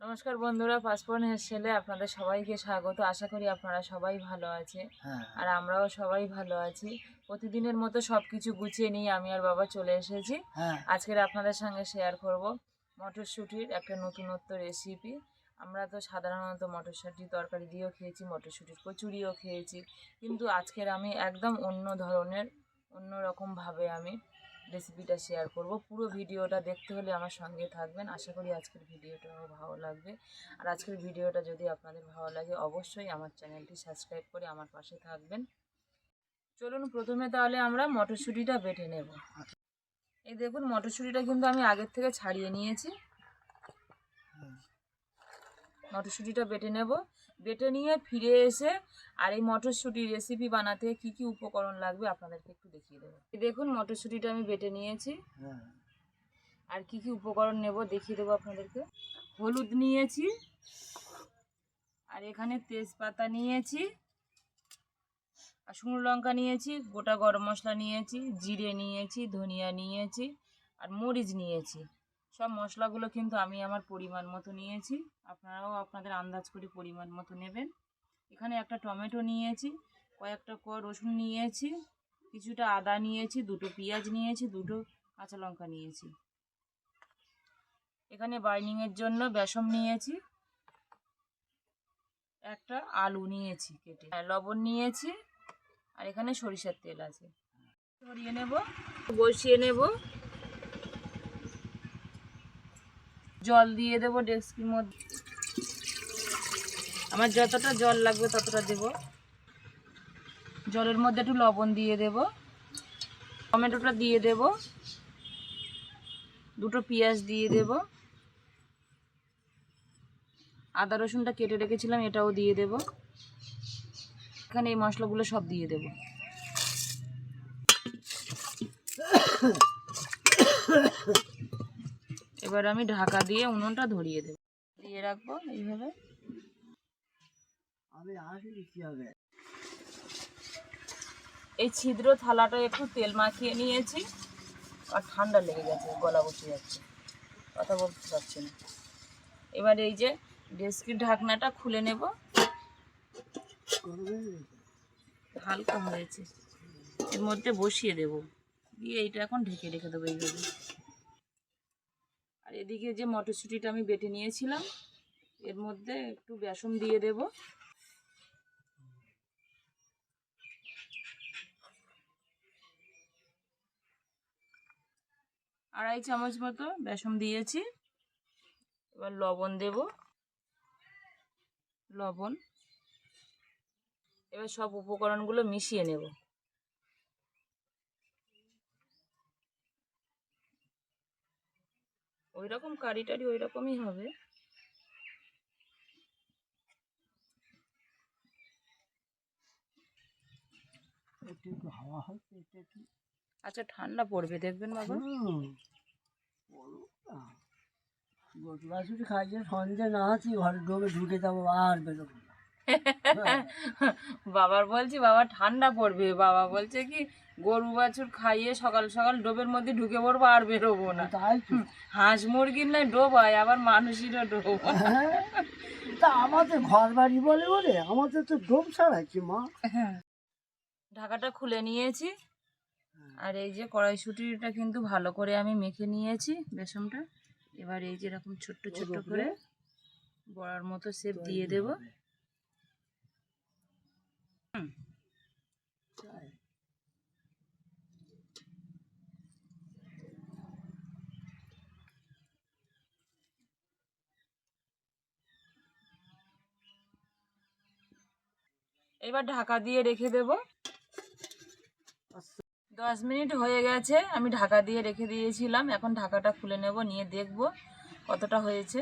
নমস্কার বন্ধুরা পাসপোর্ট ছেলে আপনাদের সবাইকে স্বাগত। আশা করি আপনারা সবাই ভালো আছে হ্যাঁ। আর আমরাও সবাই ভালো আছি। প্রতিদিনের মতো সব কিছু গুছিয়ে নিয়ে আমি আর বাবা চলে এসেছি। হ্যাঁ। আজকের আপনাদের সঙ্গে শেয়ার করব মটরশুঁটির একটা নতুনত্ব রেসিপি আমরা তো সাধারণত মটরশুঁটি তরকারি দিয়েও খেয়েছি মটরশুঁটির কচুরিও খেয়েছি। কিন্তু আজকের আমি একদম অন্য ধরনের অন্য রকমভাবে আমি রেসিপিটা শেয়ার করব। পুরো ভিডিওটা দেখতে হলে আমার সঙ্গে থাকবেন। আশা করি আজকের ভিডিওটাও ভালো লাগবে। আর আজকের ভিডিওটা যদি আপনাদের ভালো লাগে, অবশ্যই আমার চ্যানেলটি সাবস্ক্রাইব করে আমার পাশে থাকবেন। চলুন প্রথমে তাহলে আমরা মটরশুঁটিটা বেটে নেব। এই দেখুন, মটরশুঁটিটা কিন্তু আমি আগের থেকে ছাড়িয়ে নিয়েছি। মটরশুঁটিটা বেটে নেব। বেটে নিয়ে ফিরে এসে আর এই মটরশুঁটির রেসিপি বানাতে কি কি উপকরণ লাগবে আপনাদেরকে একটু দেখিয়ে দেবো। দেখুন মটরশুঁটিটা আমি বেটে নিয়েছি। হ্যাঁ। আর কি কি উপকরণ নেব দেখিয়ে দেবো আপনাদেরকে। হলুদ নিয়েছি। আর এখানে তেজপাতা নিয়েছি। আর শুকনো লঙ্কা নিয়েছি গোটা গরম মশলা নিয়েছি জিরে নিয়েছি ধনিয়া নিয়েছি আর মরিচ নিয়েছি। সব মশলাগুলো কিন্তু আমি আমার পরিমাণ মতো নিয়েছি। আপনারাও আপনাদের আন্দাজ করে পরিমাণ মতো নেবেন। এখানে একটা টমেটো নিয়েছি, কয়েকটা ক রসুন নিয়েছি, কিছুটা আদা নিয়েছি, দুটো পেঁয়াজ নিয়েছি, দুটো কাঁচা লঙ্কা নিয়েছি। এখানে বাইন্ডিংয়ের জন্য বেসম নিয়েছি, একটা আলু নিয়েছি কেটে। লবণ নিয়েছি, আর এখানে সরিষার তেল আছে। সরিয়ে নেব, বসিয়ে নেব। জল দিয়ে দেবো ডেস্কির মধ্যে। আমার যতটা জল লাগবে ততটা দেব। জলের মধ্যে একটু লবণ দিয়ে দেব। টমেটোটা দিয়ে দেব। দুটো পেঁয়াজ দিয়ে দেব। আদা রসুনটা কেটে রেখেছিলাম, এটাও দিয়ে দেব। এখানে এই মশলাগুলো সব দিয়ে দেব। এবার আমি ঢাকা দিয়ে উনুনটা ধরিয়ে দেব। দিয়ে রাখব এইভাবে। এই ছিদ্র থালাটা একটু তেল মাখিয়ে নিয়েছি। আর ঠান্ডা লেগে গেছে গলা বসে যাচ্ছে। কথা বলতে পারছি না। এবার এই যে ডেস্কির ঢাকনাটা খুলে নেব। হালকা হয়েছে। এর মধ্যে বসিয়ে দেব। দিয়ে এইটা এখন ঢেকে রেখে দেবো এইভাবে। আর এদিকে যে মটরশুঁটিটা আমি বেটে নিয়েছিলাম, এর মধ্যে একটু বেসন দিয়ে দেব। আড়াই চামচ মতো বেসন দিয়েছি। এবার লবণ দেব। লবণ। এবার সব উপকরণগুলো মিশিয়ে নেব। ওই রকম কারি টারি ওই রকমই হবে আচ্ছা ঠান্ডা পড়বে দেখবেন বাবা। খাইছে বলো না। খাইয়ে সন্ধে না আছি ঘরে ডোবে ঢুকে যাব আর বেরোবো বাবার বলছি বাবা ঠান্ডা পড়বে। বাবা বলছে কি গরু বাছুর খাইয়ে সকাল সকাল ডোবের মধ্যে ঢুকে পড়ব আর বেরোবো না। তাই হাঁস মুরগির নয় ডোব হয় আবার মানুষেরও ডোব। হ্যাঁ। তা আমাদের ঘর বাড়ি বলে বলে আমাদের তো ডোব ছাড়াচ্ছি মা? ঢাকাটা খুলে নিয়েছি আর এই যে কড়াইশুটিটা কিন্তু ভালো করে আমি মেখে নিয়েছি বেসনটা। এবার এই যে এরকম ছোট্ট ছোট্ট করে বড়ার মতো সেপ দিয়ে দেব। এবার ঢাকা দিয়ে রেখে দেব। দশ মিনিট হয়ে গেছে, আমি ঢাকা দিয়ে রেখে দিয়েছিলাম, এখন ঢাকাটা খুলে নেব, নিয়ে দেখব কতটা হয়েছে।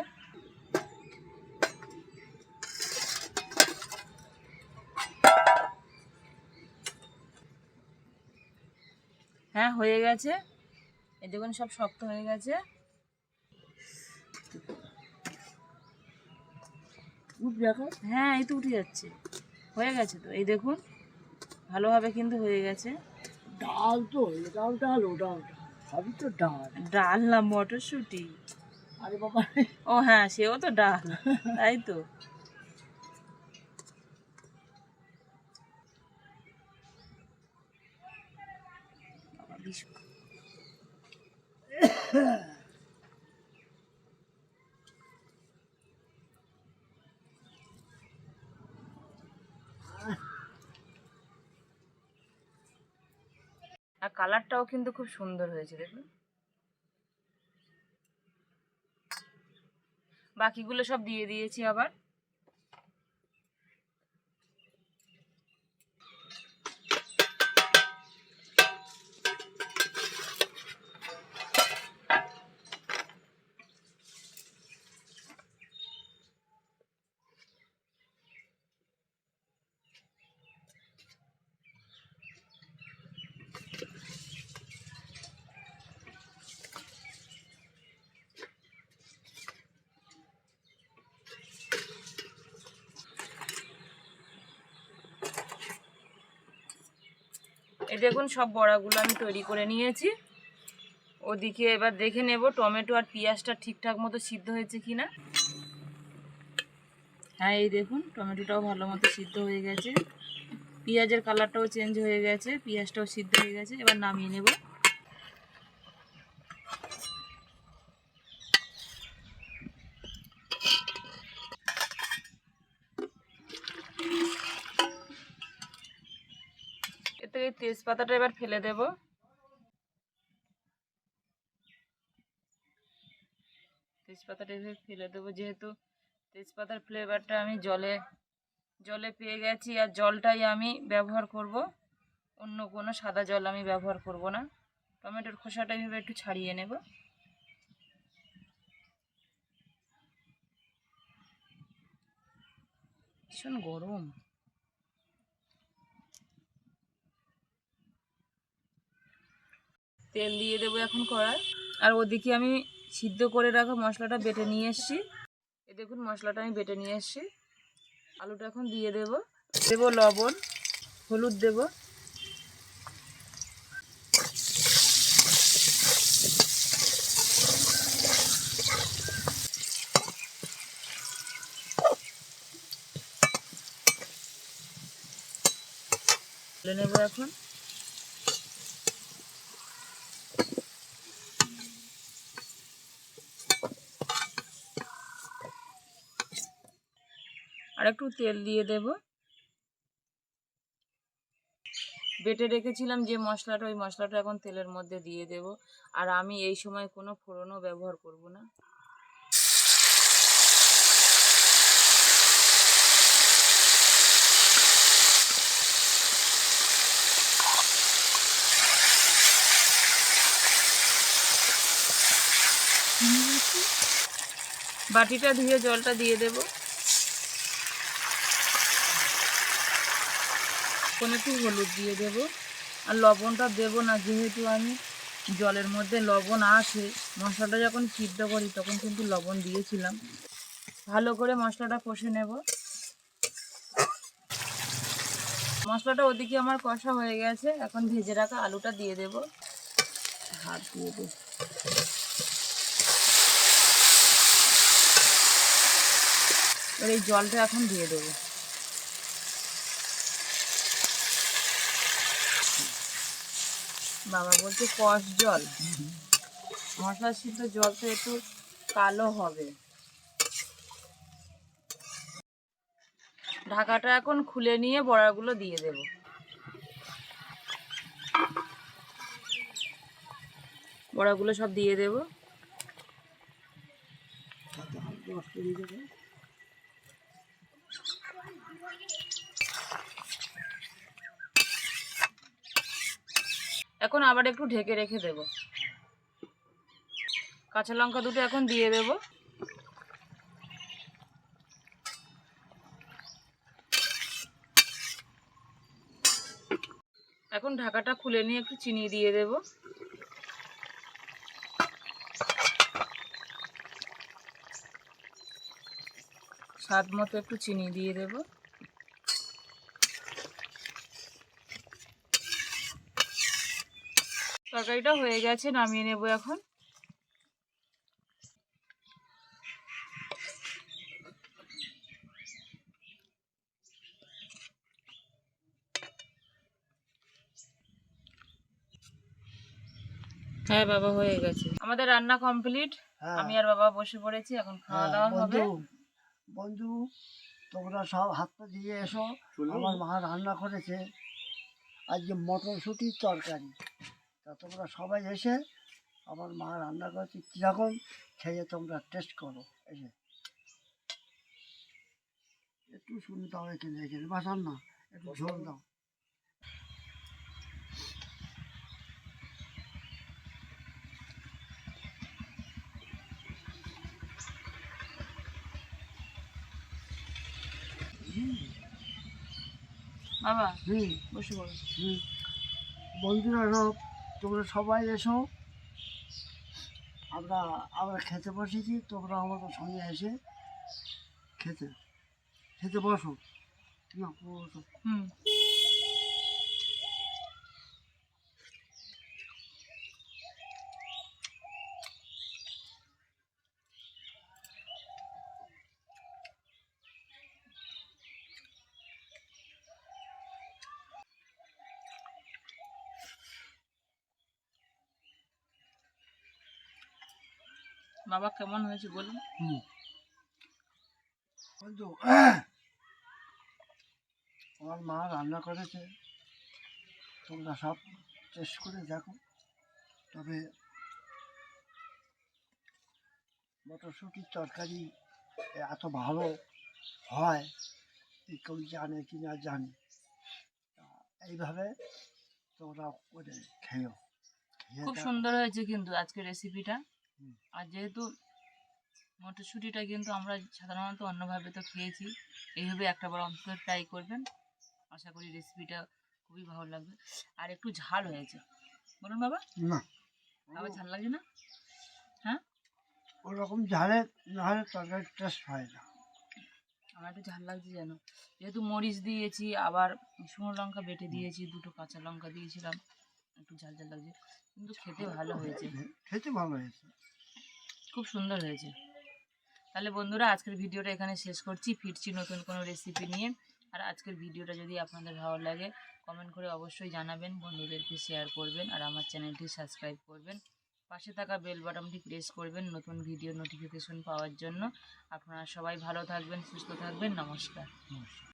হ্যাঁ হয়ে গেছে। এই দেখুন সব শক্ত হয়ে গেছে। হ্যাঁ এই তো উঠে যাচ্ছে। হয়ে গেছে তো। এই দেখুন ভালোভাবে কিন্তু হয়ে গেছে। ডাল তো এটাও ডাল ওটাও ডাল। সবই তো ডাল। ডাল না মটরশুঁটি। আরে বাবা। ও হ্যাঁ সেও তো ডাল। তাই তো। আর কালারটাও কিন্তু খুব সুন্দর হয়েছে দেখুন। বাকিগুলো সব দিয়ে দিয়েছি আবার। দেখুন, সব বড়াগুলো আমি তৈরি করে নিয়েছি। ওদিকে এবার দেখে নেব, টমেটো আর পেঁয়াজটা ঠিকঠাক মতো সিদ্ধ হয়েছে কি না হ্যাঁ এই দেখুন, টমেটোটাও ভালো মতো সিদ্ধ হয়ে গেছে। পেঁয়াজের কালারটাও চেঞ্জ হয়ে গেছে, পেঁয়াজটাও সিদ্ধ হয়ে গেছে। এবার নামিয়ে নেব। থেকে তেজপাতাটা এবার ফেলে দেব। তেজপাতাটা এভাবে ফেলে দেবো, যেহেতু তেজপাতার ফ্লেভারটা আমি জলে জলে পেয়ে গেছি আর জলটাই আমি ব্যবহার করব। অন্য কোনো সাদা জল আমি ব্যবহার করব না। টমেটোর খোসাটা এভাবে একটু ছাড়িয়ে নেব। ভীষণ গরম। তেল দিয়ে দেবো এখন কড়াই। আর ওদিকে আমি সিদ্ধ করে রাখা মশলাটা বেটে নিয়ে এসেছি। এ দেখুন, মশলাটা আমি বেটে নিয়ে এসেছি। আলুটা এখন দিয়ে দেব। দেব লবণ, হলুদ দেব। নেব এখন। একটু তেল দিয়ে দেব। বেটে রেখেছিলাম যে মশলাটা, ওই মশলাটা এখন তেলের মধ্যে দিয়ে দেব। আর আমি এই সময় কোনো ফোড়নও ব্যবহার করব না। বাটিটা ধুয়ে জলটা দিয়ে দেবো। এখন একটু হলুদ দিয়ে দেব। আর লবণটা দেব না, যেহেতু আমি জলের মধ্যে লবণ আসে মশলাটা যখন সিদ্ধ করি তখন কিন্তু লবণ দিয়েছিলাম। ভালো করে মশলাটা কষে নেব। মশলাটা ওদিকে আমার কষা হয়ে গেছে, এখন ভেজে রাখা আলুটা দিয়ে দেব। হাত দিয়ে দেব। এই জলটা এখন দিয়ে দেবো। বাবা বলছে কষ জল। মশলা সিদ্ধ জল তো একটু কালো হবে। ঢাকাটা এখন খুলে নিয়ে বড়াগুলো দিয়ে দেব। বড়াগুলো সব দিয়ে দেব নষ্ট হয়ে যাবে এখন আবার একটু ঢেকে রেখে দেব। কাঁচা লঙ্কা দুটো এখন দিয়ে দেব। এখন ঢাকাটা খুলে নিয়ে একটু চিনি দিয়ে দেব। স্বাদ মতো একটু চিনি দিয়ে দেব। তরকারিটা হয়ে গেছে নামিয়ে নেব এখন। হ্যাঁ বাবা হয়ে গেছে। আমাদের রান্না কমপ্লিট। হ্যাঁ। আমি আর বাবা বসে পড়েছি এখন খাওয়া হ্যাঁ, দাওয়া হবে। বন্ধু তোমরা সব হাত পা দিয়ে এসো। আমার মা রান্না করেছে। আজকে মটরশুঁটির তরকারি। তা তোমরা সবাই এসে আমার মা রান্না করেছে কীরকম খেয়ে তোমরা টেস্ট করো এসে একটু শুনতে হবে এখানে এখানে বাসান না একটু ঝোল দাও। বাবা হুম। বসে পড়ো। হুম। বন্ধুরা সব তোমরা সবাই এসো। আমরা আমরা খেতে বসেছি, তোমরা আমাদের সঙ্গে এসে খেতে খেতে বসো। হুম। বাবা কেমন হয়েছে বলুন? আমার মা রান্না করেছে। তোমরা সব টেস্ট করে দেখো। তবে মটরশুঁটির তরকারি এত ভালো হয় কেউ জানে কি না জানে। এইভাবে তোমরা করে খেয়েও। খেয়ে খুব সুন্দর হয়েছে কিন্তু আজকের রেসিপিটা। আর যেহেতু মটরশুঁটিটা কিন্তু আমরা সাধারণত অন্যভাবে তো খেয়েছি এইভাবে একটা বার অন্তত ট্রাই করবেন। আশা করি রেসিপিটা খুবই ভালো লাগবে। আর একটু ঝাল হয়েছে। বলুন বাবা। না। বাবা ঝাল লাগছে না? হ্যাঁ? ওরকম ঝালের নাহলে তরকারি টেস্ট হয় না। আমার একটু ঝাল লাগছে যেন। যেহেতু মরিচ দিয়েছি আবার শুকনো লঙ্কা বেটে দিয়েছি দুটো কাঁচা লঙ্কা দিয়েছিলাম। একটু ঝাল ঝাল লাগছে। কিন্তু খেতে ভালো হয়েছে। খেতে ভালো হয়েছে। খুব সুন্দর হয়েছে। তাহলে বন্ধুরা, আজকের ভিডিওটা এখানে শেষ করছি। ফিরছি নতুন কোনো রেসিপি নিয়ে। আর আজকের ভিডিওটা যদি আপনাদের ভালো লাগে কমেন্ট করে অবশ্যই জানাবেন, বন্ধুদেরকে শেয়ার করবেন, আর আমার চ্যানেলটি সাবস্ক্রাইব করবেন। পাশে থাকা বেল বাটনটি প্রেস করবেন নতুন ভিডিও নোটিফিকেশন পাওয়ার জন্য। আপনারা সবাই ভালো থাকবেন, সুস্থ থাকবেন। নমস্কার।